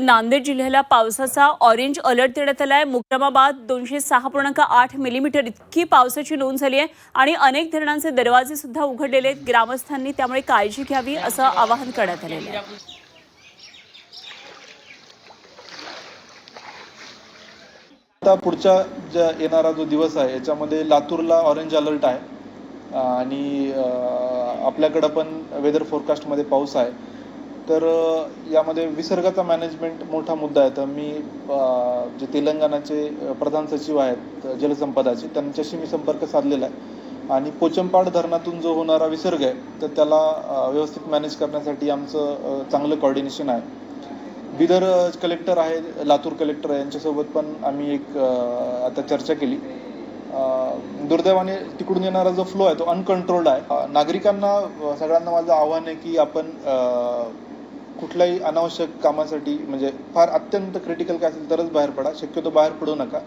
नांदेड जिल्ह्याला पावसाचा orange alert देण्यात आला आहे मुक्रमाबाद दोनशे सहा पूर्णांक आठ मिलीमीटर इतकी पावसाची नोंद झाली आहे आणि अनेक धरणांचे दरवाजे सुद्धा उघडलेले आहेत. ग्रामस्थांनी त्यामुळे काळजी घ्यावी असं आवाहन करण्यात आलेलं आहे. आता पुढच्या ज्या येणारा जो दिवस आहे याच्यामध्ये लातूरला ऑरेंज अलर्ट आहे. आणि आपल्याकडं पण वेदर फोरकास्टमध्ये पाऊस आहे. तर यामध्ये विसर्गाचा मॅनेजमेंट मोठा मुद्दा आहे. तर मी जे तेलंगणाचे प्रधान सचिव आहेत जलसंपदाचे त्यांच्याशी मी संपर्क साधलेला आहे. आणि पोचमपाड धरणातून जो होणारा विसर्ग आहे तर त्याला व्यवस्थित मॅनेज करण्यासाठी आमचं चांगलं कॉर्डिनेशन आहे. बिदर कलेक्टर आहे लातूर कलेक्टर आहे यांच्यासोबत पण आम्ही एक आता चर्चा केली. दुर्दैवाने तिकडून येणारा जो फ्लो आहे तो अनकंट्रोल्ड आहे. नागरिकांना सगळ्यांना माझं आव्हान आहे की आपण कुठल्याही अनावश्यक कामासाठी म्हणजे फार अत्यंत क्रिटिकल काय असेल तरच बाहेर पडा. शक्यतो बाहेर पडू नका.